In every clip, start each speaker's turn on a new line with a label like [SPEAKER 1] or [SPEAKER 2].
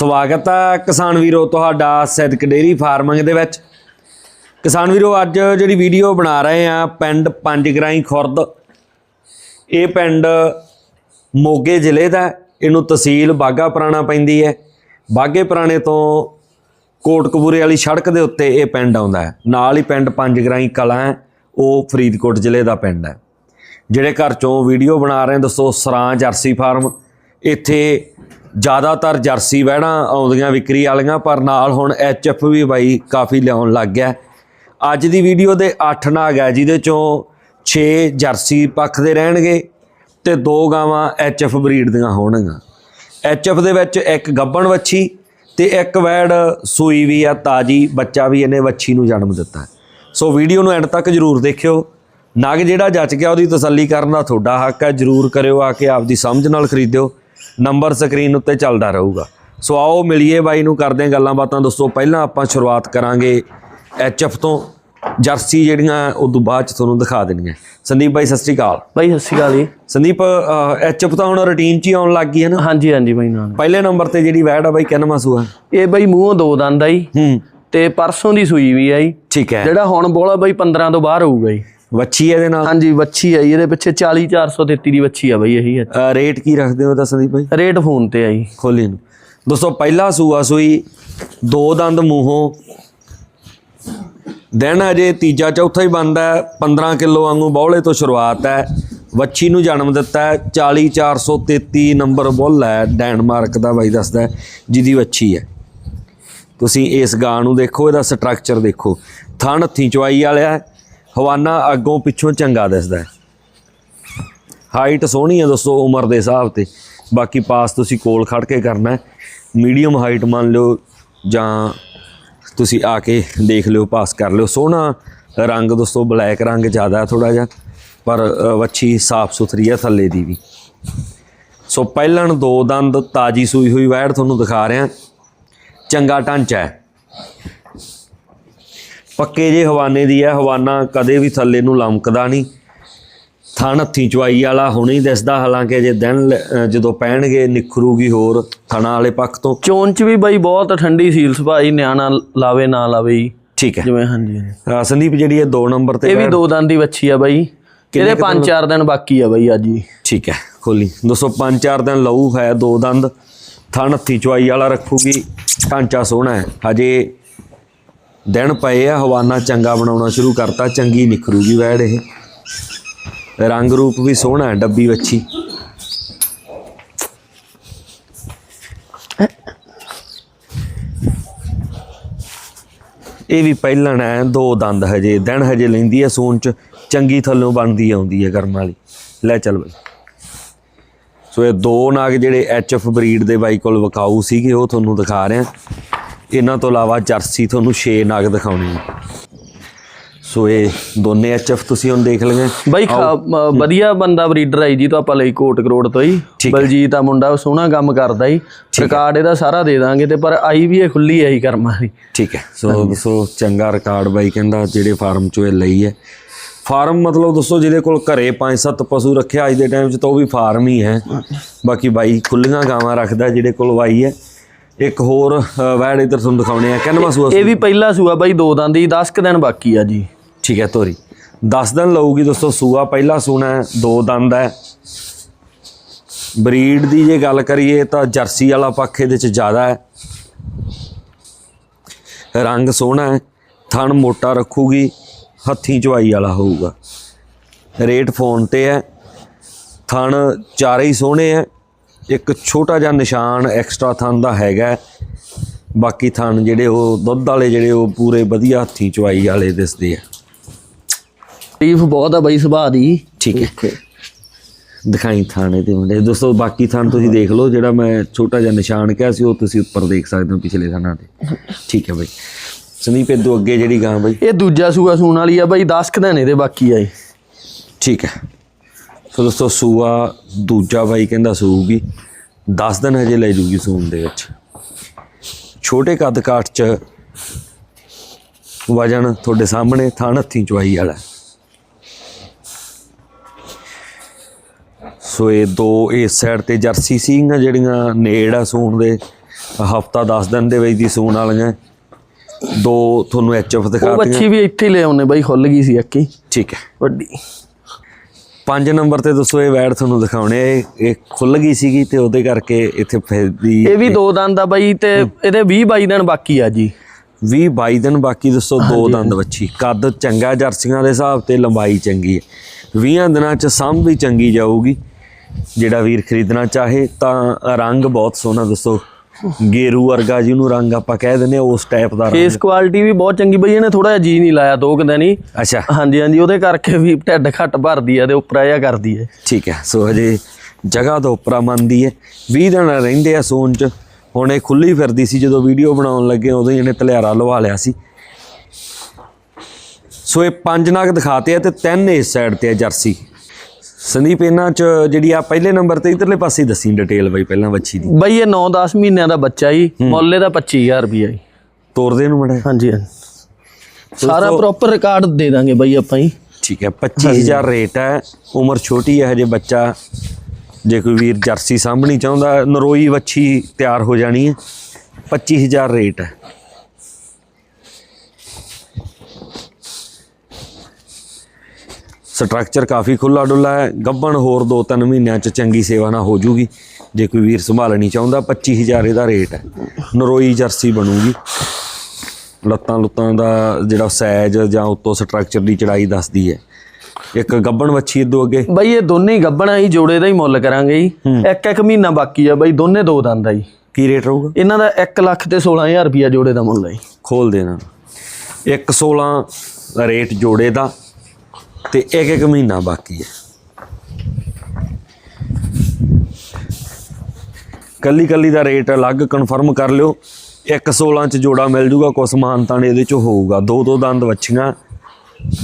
[SPEAKER 1] ਸਵਾਗਤ ਹੈ ਕਿਸਾਨ ਵੀਰੋ ਤੁਹਾਡਾ ਸੈਦਕ ਡੇਰੀ ਫਾਰਮਿੰਗ ਦੇ ਵਿੱਚ। ਕਿਸਾਨ ਵੀਰੋ, ਅੱਜ ਜਿਹੜੀ ਵੀਡੀਓ ਬਣਾ ਰਹੇ ਆ, ਪਿੰਡ ਪੰਜਗਰਾਈ ਖੁਰਦ। ਇਹ ਪਿੰਡ ਮੋਗੇ ਜ਼ਿਲ੍ਹੇ ਦਾ ਇਹਨੂੰ ਤਹਿਸੀਲ ਬਾਗਾ ਪੁਰਾਣਾ ਪੈਂਦੀ ਹੈ। ਬਾਗੇ ਪੁਰਾਣੇ ਤੋਂ ਕੋਟਕਪੂਰੇ ਵਾਲੀ ਸੜਕ ਦੇ ਉੱਤੇ ਇਹ ਪਿੰਡ ਆਉਂਦਾ ਹੈ। ਨਾਲ ਹੀ ਪਿੰਡ ਪੰਜਗਰਾਈ ਕਲਾਂ ਹੈ। ਉਹ ਫਰੀਦਕੋਟ ਜ਼ਿਲ੍ਹੇ ਦਾ ਪਿੰਡ ਹੈ। ਜਿਹੜੇ ਘਰ ਚੋਂ ਵੀਡੀਓ ਬਣਾ ਰਹੇ ਦੱਸੋ, ਸਰਾਂ ਜਰਸੀ ਫਾਰਮ। ਇੱਥੇ ਜ਼ਿਆਦਾਤਰ ਜਰਸੀ ਵਹਿੜਾਂ ਆਉਂਦੀਆਂ ਵਿਕਰੀ ਵਾਲੀਆਂ, ਪਰ ਨਾਲ ਹੁਣ ਐਚਐਫ ਵੀ ਬਾਈ ਕਾਫੀ ਲਿਆਉਣ ਲੱਗ ਗਿਆ। ਅੱਜ ਦੀ ਵੀਡੀਓ ਦੇ 8 ਨਾਗ ਹੈ, ਜਿਹਦੇ ਚੋਂ 6 ਜਰਸੀ ਪੱਖ ਦੇ ਰਹਿਣਗੇ ਤੇ ਦੋ ਗਾਵਾਂ ਐਚਐਫ ਬਰੀਡ ਦੀਆਂ ਹੋਣਗੀਆਂ। ਐਚਐਫ ਦੇ ਵਿੱਚ ਇੱਕ ਗੱਬਣ ਵੱਛੀ ਤੇ ਇੱਕ ਵੈੜ ਸੂਈ ਵੀ ਆ, ਤਾਜੀ ਬੱਚਾ ਵੀ ਇਹਨੇ ਵੱਛੀ ਨੂੰ ਜਨਮ ਦਿੱਤਾ। ਸੋ ਵੀਡੀਓ ਨੂੰ ਐਂਡ ਤੱਕ ਜਰੂਰ ਦੇਖਿਓ। ਨਾਗ ਜਿਹੜਾ ਜੱਚ ਗਿਆ, ਉਹਦੀ ਤਸੱਲੀ ਕਰਨ ਦਾ ਤੁਹਾਡਾ ਹੱਕ ਹੈ। ਜਰੂਰ ਕਰਿਓ ਆ ਕੇ ਆਪਦੀ ਸਮਝ ਨਾਲ ਖਰੀਦਿਓ। ਨੰਬਰ ਸਕਰੀਨ ਉੱਤੇ ਚੱਲਦਾ ਰਹੂਗਾ। ਸੋ ਆਓ ਮਿਲੀਏ ਬਾਈ ਨੂੰ ਕਰਦੇ ਹਾਂ ਗੱਲਾਂ ਬਾਤਾਂ। ਦੋਸਤੋ ਪਹਿਲਾਂ ਆਪਾਂ ਸ਼ੁਰੂਆਤ ਕਰਾਂਗੇ ਐਚਐਫ ਤੋਂ। ਜਰਸੀ ਜਿਹੜੀਆਂ ਉਦੋਂ ਬਾਅਦ ਚ ਤੁਹਾਨੂੰ ਦਿਖਾ ਦੇਣੀਆਂ। ਸੰਦੀਪ ਬਾਈ ਸਤਿ ਸ਼੍ਰੀ ਅਕਾਲ।
[SPEAKER 2] ਬਾਈ ਸਤਿ ਸ਼੍ਰੀ ਅਕਾਲ ਜੀ।
[SPEAKER 1] ਸੰਦੀਪ ਐਚਐਫ ਤਾਂ ਹੁਣ ਰੁਟੀਨ ਚ ਹੀ ਆਉਣ ਲੱਗ ਗਈ ਹੈ ਨਾ?
[SPEAKER 2] ਹਾਂਜੀ ਹਾਂਜੀ ਬਾਈ ਨਾਲ।
[SPEAKER 1] ਪਹਿਲੇ ਨੰਬਰ ਤੇ ਜਿਹੜੀ ਵੈੜ ਆ ਬਾਈ ਕਿੰਨਵਾਂ ਸੂਆ
[SPEAKER 2] ਇਹ ਬਾਈ ਮੂੰਹੋਂ ਦੋ ਦੰਦ ਆ ਜੀ।
[SPEAKER 1] ਹੂੰ।
[SPEAKER 2] ਤੇ ਪਰਸੋਂ ਦੀ ਸੂਈ ਵੀ ਆ ਜੀ।
[SPEAKER 1] ਠੀਕ ਹੈ।
[SPEAKER 2] ਜਿਹੜਾ ਹੁਣ ਬੋਲਾ ਬਾਈ 15 ਤੋਂ ਬਾਹਰ ਹੋਊਗਾ ਜੀ।
[SPEAKER 1] ਵੱਛੀ ਇਹਦੇ ਨਾਲ?
[SPEAKER 2] ਹਾਂਜੀ ਵੱਛੀ ਆ ਜੀ ਇਹਦੇ ਪਿੱਛੇ 40 433 ਦੀ ਵੱਛੀ ਆ ਬਾਈ ਇਹੀ ਆ।
[SPEAKER 1] ਅ, ਰੇਟ ਕੀ ਰੱਖਦੇ ਹੋ ਤਾਂ ਸੰਦੀਪ ਬਾਈ?
[SPEAKER 2] ਰੇਟ ਫੋਨ ਤੇ ਆ ਜੀ।
[SPEAKER 1] ਖੋਲੀ ਨੂੰ ਦੋਸਤੋ ਪਹਿਲਾ ਸੂਆ ਸੂਈ ਦੋ ਦੰਦ ਮੂੰਹੋਂ ਦਿਨ ਅਜੇ ਤੀਜਾ ਚੌਥਾ ਹੀ ਬੰਦਾ 15 ਕਿਲੋ ਵਾਂਗੂ ਬੌਲੇ ਤੋਂ ਸ਼ੁਰੂਆਤ ਹੈ ਵੱਛੀ ਨੂੰ ਜਨਮ ਦਿੱਤਾ ਹੈ 40433 ਨੰਬਰ ਬੁੱਲ ਹੈ ਡੈਨਮਾਰਕ ਦਾ ਬਾਈ ਦੱਸਦਾ ਹੈ, ਜਿਹਦੀ ਵੱਛੀ ਹੈ। ਤੁਸੀਂ ਇਸ ਗਾਂ ਨੂੰ ਦੇਖੋ ਇਹਦਾ ਸਟਰਕਚਰ ਦੇਖੋ। ਥਣ ਹੱਥੀ ਚਵਾਈ ਵਾਲਿਆ ਹੈ, ਹਵਾਨਾ ਅੱਗੋਂ ਪਿੱਛੋਂ ਚੰਗਾ ਦਿਸਦਾ ਹੈ। ਹਾਈਟ ਸੋਹਣੀ ਹੈ ਦੋਸਤੋ ਉਮਰ ਦੇ ਹਿਸਾਬ ਤੇ। ਬਾਕੀ ਪਾਸ ਤੁਸੀਂ ਕੋਲ ਖੜ ਕੇ ਕਰਨਾ ਮੀਡੀਅਮ ਹਾਈਟ ਮੰਨ ਲਿਓ ਜਾਂ ਤੁਸੀਂ ਆ ਕੇ ਦੇਖ ਲਿਓ, ਪਾਸ ਕਰ ਲਿਓ। ਸੋਹਣਾ ਰੰਗ ਦੋਸਤੋ, ਬਲੈਕ ਰੰਗ ਜ਼ਿਆਦਾ ਥੋੜਾ ਜਿਹਾ, ਪਰ ਵੱਛੀ ਸਾਫ਼ ਸੁਥਰੀ ਹੈ ਥੱਲੇ ਦੀ ਵੀ। ਸੋ ਪਹਿਲਣ ਦੋ ਦੰਦ ਤਾਜੀ ਸੂਈ ਹੋਈ ਵੈੜ ਤੁਹਾਨੂੰ ਦਿਖਾ ਰਿਹਾ। ਚੰਗਾ ਢਾਂਚਾ ਹੈ। ਪੱਕੇ ਜੇ ਹਵਾਨੇ ਦੀ ਹੈ ਹਵਾਨਾ ਕਦੇ ਵੀ ਥੱਲੇ ਨੂੰ ਲਮਕਦਾ ਨਹੀਂ। ਥਣ ਹੱਥੀ ਚਵਾਈ ਵਾਲਾ ਹੁਣੇ ਹੀ ਦਿਸਦਾ ਹਾਲਾਂਕਿ ਜੇ ਦਿਨ ਜਦੋਂ ਪੈਣਗੇ ਨਿਖਰੂਗੀ ਹੋਰ ਥਣਾ ਵਾਲੇ ਪੱਖ ਤੋਂ।
[SPEAKER 2] ਚੋਣ ਚ ਵੀ ਬਾਈ ਬਹੁਤ ਠੰਡੀ ਸੀਲ ਸੁਭਾਈ ਨਿਆਣਾ ਲਾਵੇ ਨਾ ਲਾਵੇ
[SPEAKER 1] ਠੀਕ ਹੈ
[SPEAKER 2] ਜਿਵੇਂ ਹਾਂਜੀ
[SPEAKER 1] ਸੰਦੀਪ ਜਿਹੜੀ ਇਹ ਦੋ ਨੰਬਰ ਤੇ
[SPEAKER 2] ਇਹ ਵੀ ਦੋ ਦੰਦ ਦੀ ਵੱਛੀ ਆ ਬਾਈ। ਇਹਦੇ
[SPEAKER 1] ਕੁ
[SPEAKER 2] 5-4 ਦਿਨ ਬਾਕੀ ਆ ਬਾਈ ਅੱਜ ਜੀ
[SPEAKER 1] ਠੀਕ ਹੈ ਖੋਲੀ। 205-4 ਦਿਨ ਲਊ ਹੈ ਦੋ ਦੰਦ। ਥਣ ਹੱਥੀ ਚਵਾਈ ਵਾਲਾ ਰੱਖੂਗੀ ਢਾਂਚਾ ਸੋਹਣਾ ਹੈ ਹਜੇ ਦਿਨ ਪਏ ਆ, ਹਵਾਨਾ ਚੰਗਾ ਬਣਾਉਣਾ ਸ਼ੁਰੂ ਕਰਤਾ, ਚੰਗੀ ਨਿਖਰੂਗੀ ਵੈੜ ਇਹ। ਰੰਗ ਰੂਪ ਵੀ ਸੋਹਣਾ ਡੱਬੀ ਵੱਛੀ। ਇਹ ਵੀ ਪਹਿਲਣ ਹੈ ਦੋ ਦੰਦ ਹਜੇ, ਦਿਨ ਹਜੇ ਲੈਂਦੀ ਹੈ ਸੂਨ ਚ, ਚੰਗੀ ਥੱਲੋਂ ਬਣਦੀ ਆਉਂਦੀ ਹੈ ਕਰਨ ਵਾਲੀ। ਲੈ ਚੱਲ ਬਈ। ਸੋ ਇਹ ਦੋ ਨਾਗ ਜਿਹੜੇ ਐਚਐਫ ਬਰੀਡ ਦੇ ਬਾਈ ਕੋਲ ਵਿਕਾਊ ਸੀਗੇ, ਉਹ ਤੁਹਾਨੂੰ ਦਿਖਾ ਰਿਹਾ। ਇਹਨਾਂ ਤੋਂ ਇਲਾਵਾ ਜਰਸੀ ਤੁਹਾਨੂੰ 6 ਨਾਗ ਦਿਖਾਉਣੇ ਆ ਸੋ ਇਹ ਦੋਨੇ ਐਚਐਫ ਤੁਸੀਂ ਹੁਣ ਦੇਖ ਲਗੇ
[SPEAKER 2] ਬਾਈ ਵਧੀਆ ਬੰਦਾ ਬਰੀਡਰ ਆਈ ਜੀ ਤੋਂ ਆਪਾਂ ਲਈ ਕੋਟ ਕਰੋੜ ਤੋਂ ਹੀ। ਬਲਜੀਤ ਆ ਮੁੰਡਾ ਉਹ ਸੋਹਣਾ ਕੰਮ ਕਰਦਾ ਹੀ। ਰਿਕਾਰਡ ਇਹਦਾ ਸਾਰਾ ਦੇ ਦਾਂਗੇ ਤੇ ਪਰ ਆਈ ਵੀ ਇਹ ਖੁੱਲੀ ਆਈ ਕਰਮਾਂ ਦੀ।
[SPEAKER 1] ਠੀਕ ਹੈ। ਸੋ ਸੋ ਚੰਗਾ ਰਿਕਾਰਡ ਬਾਈ ਕਹਿੰਦਾ ਜਿਹੜੇ ਫਾਰਮ ਚੋਂ ਇਹ ਲਈ ਹੈ। ਫਾਰਮ ਮਤਲਬ ਦੋਸਤੋ ਜਿਹਦੇ ਕੋਲ ਘਰੇ 5-7 ਪਸ਼ੂ ਰੱਖਿਆ ਅੱਜ ਦੇ ਟਾਈਮ 'ਚ ਤਾਂ ਉਹ ਵੀ ਫਾਰਮ ਹੀ ਹੈ। ਬਾਕੀ ਬਾਈ ਖੁੱਲੀਆਂ ਗਾਵਾਂ ਰੱਖਦਾ ਜਿਹੜੇ ਕੋਲ ਵਾਈ ਹੈ। ਇੱਕ ਹੋਰ ਵੈੜ ਇਧਰ ਤੁਹਾਨੂੰ ਦਿਖਾਉਣੇ ਆ। ਕਿੰਨਵਾਂ ਸੂਆ
[SPEAKER 2] ਇਹ ਵੀ ਪਹਿਲਾ ਸੂਆ ਬਾਈ ਦੋ ਦੰਦ ਦੀ 10 ਕੁ ਦਿਨ ਬਾਕੀ ਆ ਜੀ।
[SPEAKER 1] ਠੀਕ ਹੈ ਤੋਰੀ। 10 ਦਿਨ ਲਊਗੀ ਦੋਸਤੋ ਸੂਆ ਪਹਿਲਾ ਸੂਣਾ ਹੈ ਦੋ ਦੰਦ ਹੈ। ਬਰੀਡ ਦੀ ਜੇ ਗੱਲ ਕਰੀਏ ਤਾਂ ਜਰਸੀ ਵਾਲਾ ਪੱਖ ਇਹਦੇ ਚ ਜ਼ਿਆਦਾ ਹੈ। ਰੰਗ ਸੋਹਣਾ ਹੈ ਥਣ ਮੋਟਾ ਰੱਖੂਗੀ ਹੱਥੀ ਚਵਾਈ ਵਾਲਾ ਹੋਊਗਾ। ਰੇਟ ਫੋਨ ਤੇ ਹੈ ਥਣ ਚਾਰੇ ਹੀ ਸੋਹਣੇ ਹੈ। ਇੱਕ ਛੋਟਾ ਜਿਹਾ ਨਿਸ਼ਾਨ ਐਕਸਟਰਾ ਥਣ ਦਾ ਹੈਗਾ। ਬਾਕੀ ਥਣ ਜਿਹੜੇ ਉਹ ਦੁੱਧ ਵਾਲੇ ਜਿਹੜੇ ਉਹ ਪੂਰੇ ਵਧੀਆ ਹੱਥੀ ਚਵਾਈ ਵਾਲੇ ਦਿਸਦੇ ਆ।
[SPEAKER 2] ਤਾਰੀਫ ਬਹੁਤ ਆ ਬਾਈ ਸੁਭਾਅ ਦੀ।
[SPEAKER 1] ਠੀਕ ਹੈ। ਦਿਖਾਈ ਥਾਣੇ ਤੇ ਮੁੰਡੇ। ਦੋਸਤੋ ਬਾਕੀ ਥਾਣ ਤੁਸੀਂ ਦੇਖ ਲਓ ਜਿਹੜਾ ਮੈਂ ਛੋਟਾ ਜਿਹਾ ਨਿਸ਼ਾਨ ਕਿਹਾ ਸੀ ਉਹ ਤੁਸੀਂ ਉੱਪਰ ਦੇਖ ਸਕਦੇ ਹੋ ਪਿਛਲੇ ਥਾਣਾ ਤੇ। ਠੀਕ ਹੈ ਬਾਈ। ਸੰਦੀਪ ਇਦੋਂ ਅੱਗੇ ਜਿਹੜੀ ਗਾਂ ਬਾਈ।
[SPEAKER 2] ਇਹ ਦੂਜਾ ਸੂਆ ਸੂਣ ਵਾਲੀ ਆ ਬਾਈ 10 ਕੁ ਦਿਨ ਇਹਦੇ ਬਾਕੀ ਆ ਜੀ
[SPEAKER 1] ਠੀਕ ਹੈ। ਸੋ ਦੋਸਤੋ ਸੂਆ ਦੂਜਾ ਬਾਈ ਕਹਿੰਦਾ ਸੂਗੀ। 10 ਦਿਨ ਹਜੇ ਲੈ ਜੂਗੀ ਸੂਣ ਦੇ ਵਿੱਚ। ਛੋਟੇ ਕੱਦ ਕਾਠ ਚ ਵਜਨ ਤੁਹਾਡੇ ਸਾਹਮਣੇ ਥਣ ਹੱਥੀ ਚਵਾਈ ਵਾਲਾ। ਸੋ ਇਹ ਦੋ ਇਸ ਸਾਈਡ ਤੇ ਜਰਸੀ ਸੀਗੀਆਂ ਜਿਹੜੀਆਂ ਨੇੜ ਆ ਸੂਣ ਦੇ। ਹਫਤਾ 10 ਦਿਨ ਦੇ ਵਿੱਚ ਦੀ ਸੂਣ ਵਾਲੀਆਂ। ਦੋ ਤੁਹਾਨੂੰ ਐਚਐਫ
[SPEAKER 2] ਉਹ
[SPEAKER 1] ਦਿਖਾਤੀਆਂ।
[SPEAKER 2] ਬੱਚੀ ਵੀ ਇੱਥੇ ਲੈ ਆਉਨੇ ਬਾਈ ਖੁੱਲ ਗਈ ਸੀ ਅੱਕੀ
[SPEAKER 1] ਠੀਕ ਹੈ।
[SPEAKER 2] ਵੱਡੀ।
[SPEAKER 1] ਪੰਜ ਨੰਬਰ ਤੇ ਦੱਸੋ ਇਹ ਵੈੜ ਤੁਹਾਨੂੰ ਦਿਖਾਉਣੇ। ਇਹ ਇਹ ਖੁੱਲ ਗਈ ਸੀਗੀ ਤੇ ਉਹਦੇ ਕਰਕੇ ਇੱਥੇ ਫਿਰਦੀ
[SPEAKER 2] ਇਹ ਵੀ ਦੋ ਦੰਦ ਆ ਬਾਈ ਤੇ ਇਹਦੇ 20 22 ਦਿਨ ਬਾਕੀ ਆ ਜੀ।
[SPEAKER 1] 20 22 ਦਿਨ ਬਾਕੀ ਦੱਸੋ ਦੋ ਦੰਦ ਵੱਛੀ। ਕੱਦ ਚੰਗਾ ਜਰਸੀਆਂ ਦੇ ਹਿਸਾਬ ਤੇ ਲੰਬਾਈ ਚੰਗੀ ਹੈ। 20 ਦਿਨਾਂ ਚ ਸਾਂਭ ਵੀ ਚੰਗੀ ਜਾਊਗੀ। ਜਿਹੜਾ ਵੀਰ ਖਰੀਦਣਾ ਚਾਹੇ ਤਾਂ ਰੰਗ ਬਹੁਤ ਸੋਹਣਾ ਦੱਸੋ। ਗੇਰੂ ਵਰਗਾ ਜਿਹਨੂੰ ਰੰਗ ਆਪਾਂ ਕਹਿ ਦਿੰਦੇ ਆ ਉਸ ਟਾਈਪ ਦਾ ਰੰਗ।
[SPEAKER 2] ਫੇਸ ਕੁਆਲਿਟੀ ਵੀ ਬਹੁਤ ਚੰਗੀ ਬਈ ਇਹਨੇ ਥੋੜਾ ਜਿਹਾ ਜੀ ਨਹੀਂ ਲਾਇਆ ਦੋ ਕੁ ਦਿਨ ਹੀ।
[SPEAKER 1] ਅੱਛਾ।
[SPEAKER 2] ਹਾਂਜੀ ਹਾਂਜੀ ਉਹਦੇ ਕਰਕੇ ਵੀ ਢਿੱਡ ਘੱਟ ਭਰਦੀ ਆ ਤੇ ਉੱਪਰ ਆਇਆ ਕਰਦੀ ਹੈ
[SPEAKER 1] ਠੀਕ ਹੈ ਸੋ ਹਜੇ ਜਗ੍ਹਾ ਤੋਂ ਉੱਪਰਾ ਮੰਨਦੀ ਹੈ। 20 ਦਿਨ ਰਹਿੰਦੇ ਆ ਸੋਨ ਚ। ਹੁਣ ਇਹ ਖੁੱਲੀ ਫਿਰਦੀ ਸੀ ਜਦੋਂ ਵੀਡੀਓ ਬਣਾਉਣ ਲੱਗੇ ਉਦੋਂ ਹੀ ਇਹਨੇ ਤਲਿਆਰਾ ਲਵਾ ਲਿਆ ਸੀ। ਸੋ ਇਹ ਪੰਜ ਨਗ ਦਿਖਾਤੇ ਆ ਤੇ ਤਿੰਨ ਇਸ ਸਾਈਡ ਤੇ ਆ ਜਰਸੀ। ਸੰਦੀਪ ਇਹਨਾਂ ਚ ਜਿਹੜੀ ਆ ਪਹਿਲੇ ਨੰਬਰ ਤੇ ਇਧਰਲੇ ਪਾਸੇ ਦੱਸੀ ਡਿਟੇਲ ਬਈ ਪਹਿਲਾਂ ਵੱਛੀ ਦੀ।
[SPEAKER 2] ਬਈ ਇਹ 9-10 ਮਹੀਨਿਆਂ ਦਾ ਬੱਚਾ ਜੀ ਮੁੱਲ ਇਹਦਾ 25000 ਰੁਪਈਆ ਜੀ।
[SPEAKER 1] ਤੋਰਦੇ ਨੂੰ ਮੜਾ
[SPEAKER 2] ਹਾਂਜੀ ਹਾਂਜੀ। ਸਾਰਾ ਪ੍ਰੋਪਰ ਰਿਕਾਰਡ ਦੇ ਦਾਂਗੇ ਬਈ ਆਪਾਂ ਜੀ।
[SPEAKER 1] ਠੀਕ ਹੈ 25000 ਰੇਟ ਹੈ ਉਮਰ ਛੋਟੀ ਹੈ ਹਜੇ ਬੱਚਾ। ਜੇ ਕੋਈ ਵੀਰ ਜਰਸੀ ਸਾਂਭਣੀ ਚਾਹੁੰਦਾ ਨਰੋਈ ਵੱਛੀ ਤਿਆਰ ਹੋ ਜਾਣੀ ਹੈ 25000 ਰੇਟ ਹੈ। ਸਟਰਕਚਰ ਕਾਫੀ ਖੁੱਲਾ ਡੁੱਲਾ ਹੈ ਗੱਬਣ ਹੋਰ 2-3 ਮਹੀਨਿਆਂ ਚ ਚੰਗੀ ਸੇਵਾ ਨਾਲ ਹੋ ਜੂਗੀ। ਜੇ ਕੋਈ ਵੀਰ ਸੰਭਾਲਣੀ ਚਾਹੁੰਦਾ 25000 ਇਹਦਾ ਰੇਟ ਹੈ। ਨਰੋਈ ਜਰਸੀ ਬਣੂਗੀ। ਲੱਤਾਂ ਲੁੱਤਾਂ ਦਾ ਜਿਹੜਾ ਸਾਈਜ਼ ਜਾਂ ਉੱਤੋਂ ਸਟਰਕਚਰ ਦੀ ਚੜਾਈ ਦੱਸਦੀ ਹੈ। ਇੱਕ ਗੱਬਣ ਵੱਛੀ ਇਦੋਂ ਅੱਗੇ।
[SPEAKER 2] ਬਈ ਇਹ ਦੋਨੇ ਹੀ ਗੱਬਣਾ ਹੀ ਜੋੜੇ ਦਾ ਹੀ ਮੁੱਲ ਕਰਾਂਗੇ ਜੀ। ਇੱਕ ਇੱਕ ਮਹੀਨਾ ਬਾਕੀ ਆ ਬਈ ਦੋਨੇ ਦੋ ਦੰਦ ਆ ਜੀ।
[SPEAKER 1] ਕੀ ਰੇਟ ਰਹੂਗਾ?
[SPEAKER 2] ਇਹਨਾਂ ਦਾ 1 ਲੱਖ ਤੇ 16000 ਰੁਪਈਆ ਜੋੜੇ ਦਾ ਮੁੱਲ ਹੈ
[SPEAKER 1] ਖੋਲ ਦੇਣਾ। 116 ਰੇਟ ਜੋੜੇ ਦਾ। ਤੇ ਇੱਕ ਇੱਕ ਮਹੀਨਾ ਬਾਕੀ ਹੈ। ਕੱਲੀ ਕੱਲੀ ਦਾ ਰੇਟ ਅਲੱਗ ਕਨਫਰਮ ਕਰ ਲਿਓ। 116 ਚ ਜੋੜਾ ਮਿਲ ਜੂਗਾ, ਕੁਛ ਮਾਨਤਾਂ ਨੇ ਇਹਦੇ ਚ ਹੋਊਗਾ। ਦੋ ਦੋ ਦੰਦ ਵੱਛੀਆਂ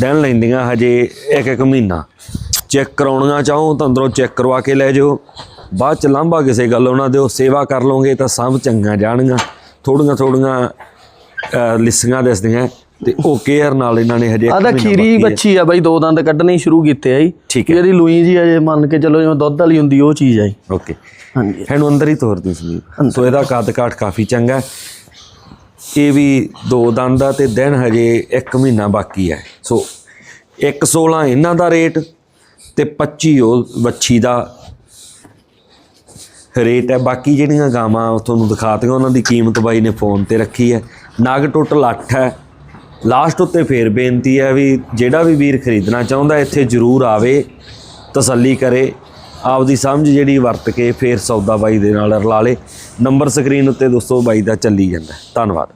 [SPEAKER 1] ਦਿਨ ਲੈਂਦੀਆਂ ਹਜੇ ਇੱਕ ਇੱਕ ਮਹੀਨਾ। ਚੈੱਕ ਕਰਾਉਣੀਆਂ ਚਾਹੋ ਤਾਂ ਅੰਦਰੋਂ ਚੈੱਕ ਕਰਵਾ ਕੇ ਲੈ ਜਾਓ। ਬਾਅਦ ਚ ਲਾਂਭਾ ਕਿਸੇ ਗੱਲ ਉਹਨਾਂ ਦਿਓ, ਸੇਵਾ ਕਰ ਲਓਗੇ ਤਾਂ ਸਭ ਚੰਗਾ ਜਾਣਗੀਆਂ। ਥੋੜੀਆਂ ਥੋੜੀਆਂ ਲਿਸੀਆਂ ਦਿਸਦੀਆਂ। ਤੇ ਉਹ ਕੇਅਰ ਨਾਲ ਇਹਨਾਂ ਨੇ ਹਜੇ ਇੱਕ
[SPEAKER 2] ਆਦਾ ਖੀਰੀ। ਬੱਚੀ ਆ ਬਈ ਦੋ ਦੰਦ ਕੱਢਣੇ ਹੀ ਸ਼ੁਰੂ ਕੀਤੇ ਆ ਜੀ।
[SPEAKER 1] ਠੀਕ ਹੈ।
[SPEAKER 2] ਇਹਦੀ ਲੂਈ ਜੀ ਅਜੇ ਮੰਨ ਕੇ ਚੱਲੋ ਜਿਵੇਂ ਦੁੱਧ ਵਾਲੀ ਹੁੰਦੀ ਉਹ ਚੀਜ਼ ਆ ਜੀ।
[SPEAKER 1] ਓਕੇ।
[SPEAKER 2] ਹਾਂਜੀ।
[SPEAKER 1] ਇਹਨੂੰ ਅੰਦਰ ਹੀ ਤੋਰਦੀ ਸੀ। ਸੋ ਇਹਦਾ ਕੱਦ ਕਾਠ ਕਾਫੀ ਚੰਗਾ। ਇਹ ਵੀ ਦੋ ਦੰਦ ਦਾ ਤੇ ਦਿਨ ਹਜੇ 1 ਮਹੀਨਾ ਬਾਕੀ ਹੈ। ਸੋ 116 ਇਹਨਾਂ ਦਾ ਰੇਟ ਤੇ 25 ਉਹ ਵੱਛੀ ਦਾ ਰੇਟ ਹੈ। ਬਾਕੀ ਜਿਹੜੀਆਂ ਗਾਵਾਂ ਤੁਹਾਨੂੰ ਦਿਖਾਤੀਆਂ ਉਹਨਾਂ ਦੀ ਕੀਮਤ ਬਾਈ ਨੇ ਫੋਨ ਤੇ ਰੱਖੀ ਹੈ। ਨਗ ਟੋਟਲ 8 ਹੈ। ਲਾਸਟ ਉੱਤੇ ਫੇਰ ਬੇਨਤੀ ਹੈ ਵੀ ਜਿਹੜਾ ਵੀ ਵੀਰ ਖਰੀਦਣਾ ਚਾਹੁੰਦਾ, ਇੱਥੇ ਜ਼ਰੂਰ ਆਵੇ, ਤਸੱਲੀ ਕਰੇ, ਆਪਦੀ ਸਮਝ ਜਿਹੜੀ ਵਰਤ ਕੇ ਫੇਰ ਸੌਦਾ ਬਾਈ ਦੇ ਨਾਲ ਰਲਾ ਲੇ। ਨੰਬਰ ਸਕਰੀਨ ਉੱਤੇ ਦੋਸਤੋ ਬਾਈ ਦਾ ਚੱਲੀ ਜਾਂਦਾ। ਧੰਨਵਾਦ।